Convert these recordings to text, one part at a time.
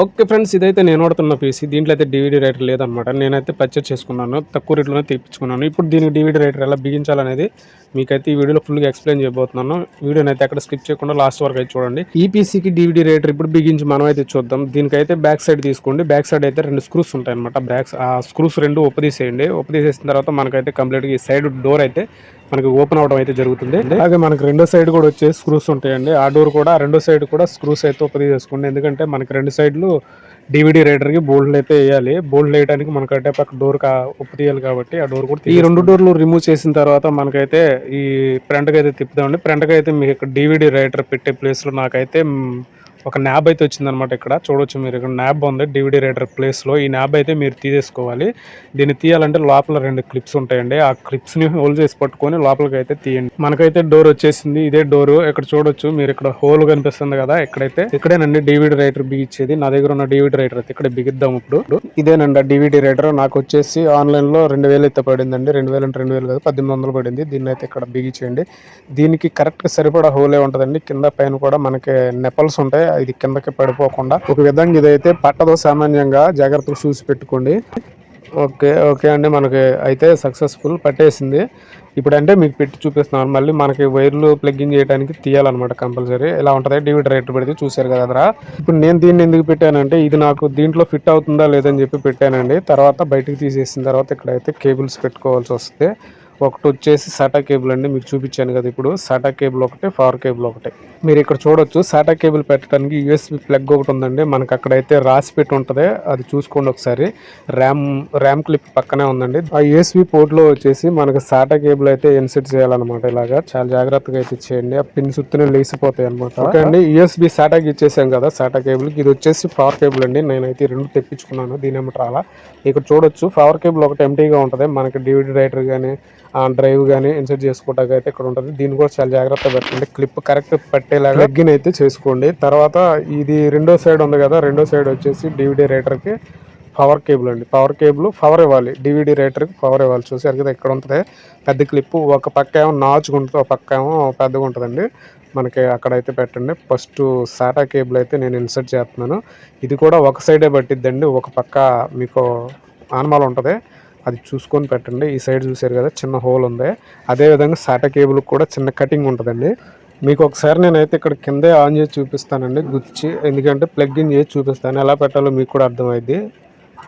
Okay friends ఇదైతే నేను వాడుతున్న పీసీ. దీంట్లో అయితే డివిడీ రైటర్ లేదనమాట నేనైతే పర్చేస్ చేసుకున్నాను. తక్కువ రేట్లోనే తెప్పించుకున్నాను ఇప్పుడు దీనికి డివిడీ రైటర్ ఎలా బిగించాలనేది మీకైతే ఈ వీడియోలో ఫుల్గా ఎక్స్ప్లెయిన్ చేయబోతున్నాను. వీడియోని అయితే అక్కడ స్కిప్ చేయకుండా లాస్ట్ వరకు అయితే చూడండి. ఈ పీసీకి డివిడీ రైటర్ ఇప్పుడు బిగించి మనం అయితే చూద్దాం. దీనికైతే బ్యాక్ సైడ్ తీసుకోండి. బ్యాక్ సైడ్ అయితే రెండు స్క్రూస్ ఉంటాయి అనమాట బ్యాక్ ఆ స్క్రూస్ రెండు ఉపదీసేయండి ఉపదీసేసిన తర్వాత మనకైతే కంప్లీట్గా ఈ సైడ్ డోర్ అయితే మనకి ఓపెన్ అవడం అయితే జరుగుతుంది. అలాగే మనకి రెండో సైడ్ కూడా వచ్చే స్క్రూస్ ఉంటాయండి. ఆ డోర్ కూడా రెండో సైడ్ కూడా స్క్రూస్ అయితే ఉపది చేసుకోండి. ఎందుకంటే మనకి రెండు సైడ్లు డివిడీ రైడర్కి బోల్డ్ అయితే వేయాలి. బోల్డ్ వేయడానికి మనకి అంటే పక్క డోర్ కా తీయాలి కాబట్టి ఆ డోర్ కూడా ఈ రెండు డోర్లు రిమూవ్ చేసిన తర్వాత మనకైతే ఈ ఫ్రంట్కి అయితే తిప్పుదామండి. ఫ్రంట్కి అయితే మీకు ఇక్కడ డివిడీ రైడర్ పెట్టే ప్లేస్లో నాకైతే ఒక న్యాబ్ అయితే వచ్చిందనమాట ఇక్కడ. చూడొచ్చు మీరు ఇక్కడ న్యాబ్ ఉంది డివిడీ రైడర్ ప్లేస్లో. ఈ న్యాబ్ అయితే మీరు తీసేసుకోవాలి. దీన్ని తీయాలంటే లోపల రెండు క్లిప్స్ ఉంటాయండి. ఆ క్లిప్స్ని హోల్ చేసి పట్టుకొని లోపలికి అయితే తీయండి. మనకైతే డోర్ వచ్చేసింది. ఇదే డోర్ ఇక్కడ చూడొచ్చు. మీరు ఇక్కడ హోల్ కనిపిస్తుంది కదా ఇక్కడైతే ఇక్కడేనండి డివిడీ రైటర్ బిగించేది. నా దగ్గర ఉన్న డివిడీ రైటర్ అయితే ఇక్కడ బిగిద్దాం ఇప్పుడు. ఇదేనండి డివిడీ రైటర్. నాకు వచ్చేసి ఆన్లైన్లో రెండు వేలు అయితే పడిందండి. రెండు వేలు అంటే రెండు వేలు కాదు పద్దెనిమిది వందలు పడింది. దీన్ని అయితే ఇక్కడ బిగించేయండి. దీనికి కరెక్ట్గా సరిపడా హోలే ఉంటుందండి. కింద పైన కూడా మనకి నెపల్స్ ఉంటాయి. ఇది కిందకి పడిపోకుండా. ఒక విధంగా ఇదైతే పట్టదు సామాన్యంగా జాగ్రత్తగా చూసి పెట్టుకోండి. ఓకే ఓకే అండి. మనకి అయితే సక్సెస్ఫుల్ పట్టేసింది. ఇప్పుడు అంటే మీకు పెట్టి చూపిస్తున్నాను. మళ్ళీ మనకి వైర్లు ప్లగ్గింగ్ చేయడానికి తీయాలన్నమాట కంపల్సరీ. ఎలా ఉంటుంది? డివిడీ రేట్ పెడితే చూశారు కదరా ఇప్పుడు నేను దీన్ని ఎందుకు పెట్టానంటే ఇది నాకు దీంట్లో ఫిట్ అవుతుందా లేదని చెప్పి పెట్టానండి. తర్వాత బయటికి తీసేసిన తర్వాత ఇక్కడైతే కేబుల్స్ పెట్టుకోవాల్సి వస్తే ఒకటి వచ్చేసి సాటా కేబుల్ అండి. మీకు చూపించాను కదా ఇప్పుడు. సాటా కేబుల్ ఒకటి పవర్ కేబుల్ ఒకటి. మీరు ఇక్కడ చూడొచ్చు. సాటా కేబుల్ పెట్టడానికి యూఎస్బి ప్లగ్ ఒకటి ఉందండి. మనకి అక్కడైతే రాసి పెట్టి ఉంటుంది. అది చూసుకోండి ఒకసారి. ర్యామ్ ర్యామ్ క్లిప్ పక్కనే ఉందండి. ఆ యూఎస్బి పోర్ట్లో వచ్చేసి మనకి సాటా కేబుల్ అయితే ఇన్సెట్ చేయాలన్నమాట ఇలాగా. చాలా జాగ్రత్తగా అయితే చేయండి. ఆ పిన్ సుత్తునే లేసిపోతాయి అనమాట ఓకే అండి. యూఎస్బి సాటాకి ఇచ్చేసాం కదా సాటా కేబుల్ ఇది వచ్చేసి పవర్ కేబుల్ అండి. నేనైతే రెండు తెప్పించుకున్నాను. దీని ఏమిటి రాలా ఇక్కడ చూడొచ్చు. పవర్ కేబుల్ ఒకటి ఎంటీగా ఉంటుంది. మనకి డివిడ్ రైటర్ కానీ డ్రైవ్ కానీ ఇన్సర్ట్ చేసుకోవడానికి అయితే ఇక్కడ ఉంటుంది. దీన్ని కూడా చాలా జాగ్రత్త పెట్టండి క్లిప్ కరెక్ట్ పట్టేలాగా ప్లగ్గిన్ అయితే చేసుకోండి. తర్వాత ఇది రెండో సైడ్ ఉంది కదా రెండో సైడ్ వచ్చేసి డివిడీ రైటర్కి పవర్ కేబుల్ అండి. పవర్ కేబుల్ పవర్ ఇవ్వాలి. డివిడీ రైటర్కి పవర్ ఇవ్వాలి. చూసారు కదా ఇక్కడ ఉంటుంది. పెద్ద క్లిప్. ఒక పక్క ఏమో నాచుగా ఉంటుంది ఒక పక్క ఏమో పెద్దగా ఉంటుందండి. మనకి అక్కడైతే పెట్టండి. ఫస్ట్ సాటా కేబుల్ అయితే నేను ఇన్సర్ట్ చేస్తున్నాను. ఇది కూడా ఒక సైడే పట్టిద్దండి. ఒక పక్క మీకు ఆనమాలు ఉంటుంది. అది చూసుకొని పెట్టండి. ఈ సైడ్ చూసారు కదా చిన్న హోల్ ఉంది. అదే విధంగా సాటా కేబుల్ కూడా చిన్న కటింగ్ ఉంటుందండి. మీకు ఒకసారి నేనైతే ఇక్కడ కిందే ఆన్ చేసి చూపిస్తానండి గుచ్చి. ఎందుకంటే ప్లగ్ ఇన్ చేసి చూపిస్తాను. ఎలా పెట్టాలో మీకు కూడా అర్థమైంది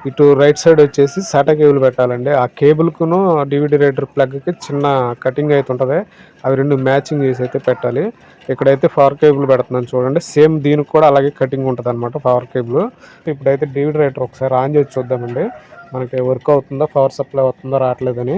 ఇటు రైట్ సైడ్ వచ్చేసి సాటా కేబుల్ పెట్టాలండి. ఆ కేబుల్కును డివిడీ రైటర్ ప్లగ్కి చిన్న కటింగ్ అయితే ఉంటుంది. అవి రెండు మ్యాచింగ్ చేసి అయితే పెట్టాలి. ఇక్కడైతే పవర్ కేబుల్ పెడుతున్నాను చూడండి. సేమ్ దీనికి కూడా అలాగే కటింగ్ ఉంటుంది అనమాట పవర్ కేబుల్. ఇప్పుడైతే డివిడీ రైటర్ ఒకసారి ఆన్ చేసి చూద్దామండి. మనకి వర్క్ అవుతుందో? పవర్ సప్లై అవుతుందో రావట్లేదని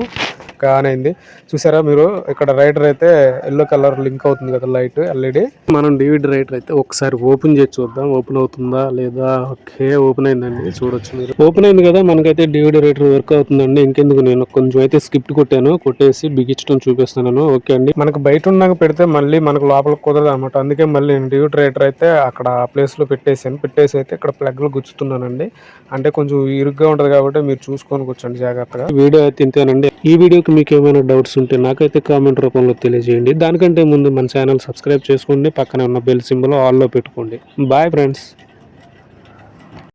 ఆన్ అయింది. చూసారా మీరు? ఇక్కడ రైటర్ అయితే ఎల్లో కలర్ లింక్ అవుతుంది కదా లైట్ ఎల్ఈడి. మనం డివిడి రైటర్ అయితే ఒకసారి ఓపెన్ చేసి చూద్దాం. ఓపెన్ అవుతుందా లేదా? ఓకే ఓపెన్ అయిందండి. చూడొచ్చు మీరు. ఓపెన్ అయింది కదా మనకైతే డివిడి రైటర్ వర్క్ అవుతుందండి. ఇంకెందుకు నేను కొంచెం అయితే స్క్రిప్ట్ కొట్టాను. కొట్టేసి బిగించడం చూపిస్తున్నాను. ఓకే అండి. మనకు బయట ఉన్నాక పెడితే మళ్ళీ మనకు లోపల కుదరదు అనమాట అందుకే మళ్ళీ నేను డివిడి రైటర్ అయితే అక్కడ ప్లేస్లో పెట్టేసాను పెట్టేసి అయితే ఇక్కడ ప్లగ్లు గుచ్చుతున్నానండి. అంటే కొంచెం ఇరుగ్గా ఉంటది కాబట్టి మీరు చూసుకొని కూర్చోండి జాగ్రత్తగా. వీడియో అయితే ఇంతేనండి. ఈ వీడియోకి మీకు ఏమైనా డౌట్స్ ఉంటే నాకైతే కామెంట్ రూపంలో తెలియజేయండి. దానికంటే ముందు మన ఛానల్ సబ్స్క్రైబ్ చేసుకోండి. పక్కనే ఉన్న బెల్ సింబల్ ఆల్లో పెట్టుకోండి. Bye friends